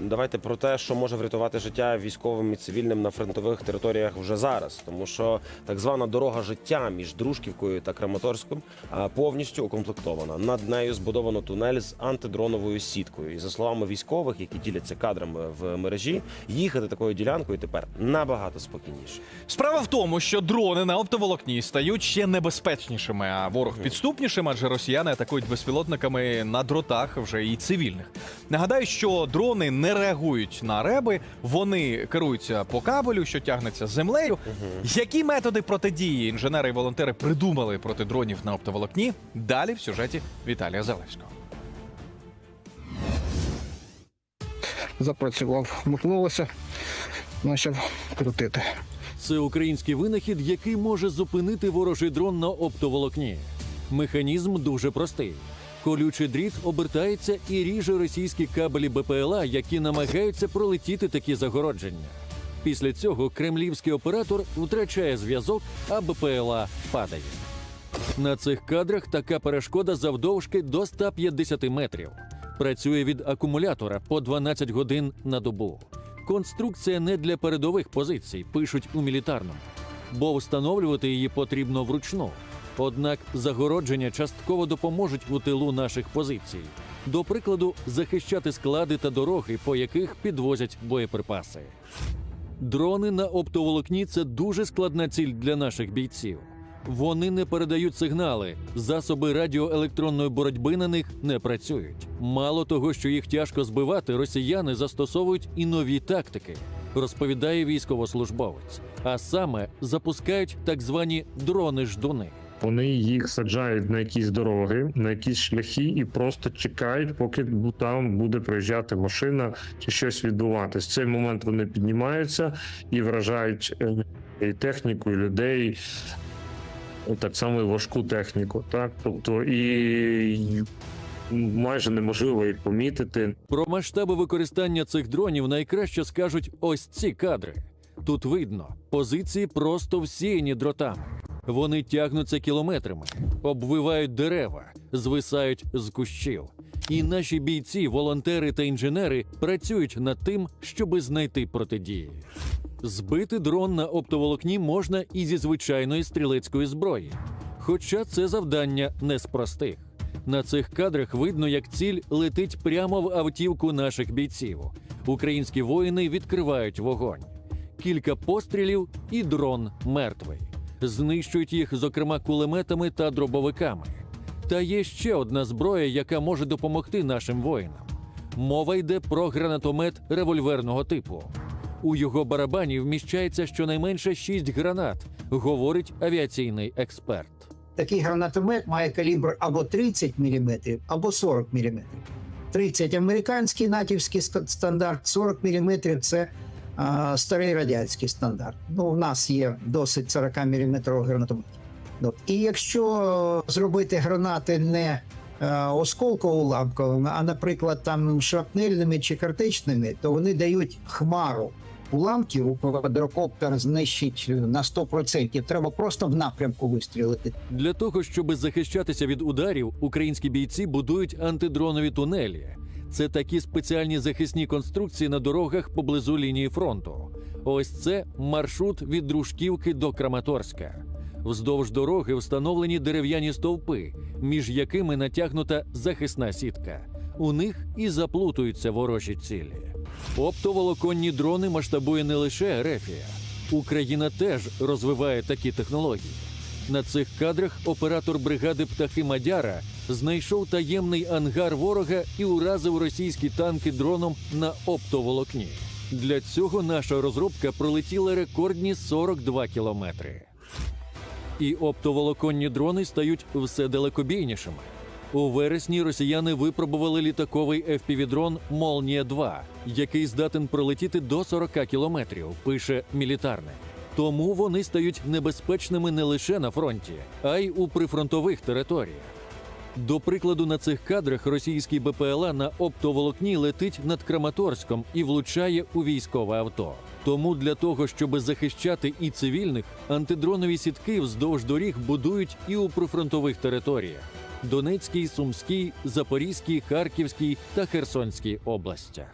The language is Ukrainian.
Давайте про те, що може врятувати життя військовим і цивільним на фронтових територіях вже зараз, тому що так звана дорога життя між Дружківкою та Краматорськом повністю укомплектована. Над нею збудовано тунель з антидроновою сіткою. І за словами військових, які діляться кадрами в мережі, їхати такою ділянкою тепер набагато спокійніше. Справа в тому, що дрони на оптоволокні стають ще небезпечнішими, а ворог підступнішим, адже росіяни атакують безпілотниками на дротах вже і цивільних. Нагадаю, що дрони не реагують на реби, вони керуються по кабелю, що тягнеться з землею. Які методи протидії інженери і волонтери придумали проти дронів на оптоволокні? Далі в сюжеті Віталія Залевського. запрацював, вмикнулося, почав крутити. Це український винахід, який може зупинити ворожий дрон на оптоволокні. Механізм дуже простий. Колючий дріт обертається і ріже російські кабелі БПЛА, які намагаються пролетіти такі загородження. Після цього кремлівський оператор втрачає зв'язок, а БПЛА падає. На цих кадрах така перешкода завдовжки до 150 метрів. Працює від акумулятора по 12 годин на добу. Конструкція не для передових позицій, пишуть у мілітарному, бо встановлювати її потрібно вручну. Однак загородження частково допоможуть у тилу наших позицій. До прикладу, захищати склади та дороги, по яких підвозять боєприпаси. Дрони на оптоволокні це дуже складна ціль для наших бійців. Вони не передають сигнали, засоби радіоелектронної боротьби на них не працюють. Мало того, що їх тяжко збивати, росіяни застосовують і нові тактики, розповідає військовослужбовець. А саме запускають так звані дрони-ждуни. Вони їх саджають на якісь дороги, на якісь шляхи і просто чекають, поки там буде проїжджати машина чи щось відбуватись. В цей момент вони піднімаються і вражають е, і техніку, і людей, так само і важку техніку. Так, тобто і майже неможливо їх помітити. Про масштаби використання цих дронів найкраще скажуть ось ці кадри. Тут видно, позиції просто всіяні дротами. Вони тягнуться кілометрами, обвивають дерева, звисають з кущів. І наші бійці, волонтери та інженери працюють над тим, щоби знайти протидії. Збити дрон на оптоволокні можна і зі звичайної стрілецької зброї. Хоча це завдання не з простих. На цих кадрах видно, як ціль летить прямо в автівку наших бійців. Українські воїни відкривають вогонь. Кілька пострілів, і дрон мертвий. Знищують їх, зокрема, кулеметами та дробовиками. Та є ще одна зброя, яка може допомогти нашим воїнам. Мова йде про гранатомет револьверного типу. У його барабані вміщається щонайменше 6 гранат, говорить авіаційний експерт. Такий гранатомет має калібр або 30 мм, або 40 мм. 30 американський натівський стандарт, 40 мм це старий радянський стандарт. Ну, у нас є досить 40 мм гранатомет. От. І якщо зробити гранати не е, осколково-уламковими, а, наприклад, там шрапнельними чи картечними, то вони дають хмару уламків, квадрокоптер знищить на 100%. Треба просто в напрямку вистрілити. Для того, щоб захищатися від ударів, українські бійці будують антидронові тунелі. Це такі спеціальні захисні конструкції на дорогах поблизу лінії фронту. Ось це маршрут від Дружківки до Краматорська. Вздовж дороги встановлені дерев'яні стовпи, між якими натягнута захисна сітка. У них і заплутуються ворожі цілі. Оптоволоконні дрони масштабує не лише Ерефія. Україна теж розвиває такі технології. На цих кадрах оператор бригади птахи Мадяра знайшов таємний ангар ворога і уразив російські танки дроном на оптоволокні. Для цього наша розробка пролетіла рекордні 42 кілометри. І оптоволоконні дрони стають все далекобійнішими. У вересні росіяни випробували літаковий FPV-дрон Молнія 2 який здатен пролетіти до 40 кілометрів, пише мілітарне. Тому вони стають небезпечними не лише на фронті, а й у прифронтових територіях. До прикладу, на цих кадрах російський БПЛА на оптоволокні летить над Краматорськом і влучає у військове авто. Тому для того, щоб захищати і цивільних, антидронові сітки вздовж доріг будують і у прифронтових територіях: Донецькій, Сумській, Запорізькій, Харківській та Херсонській областях.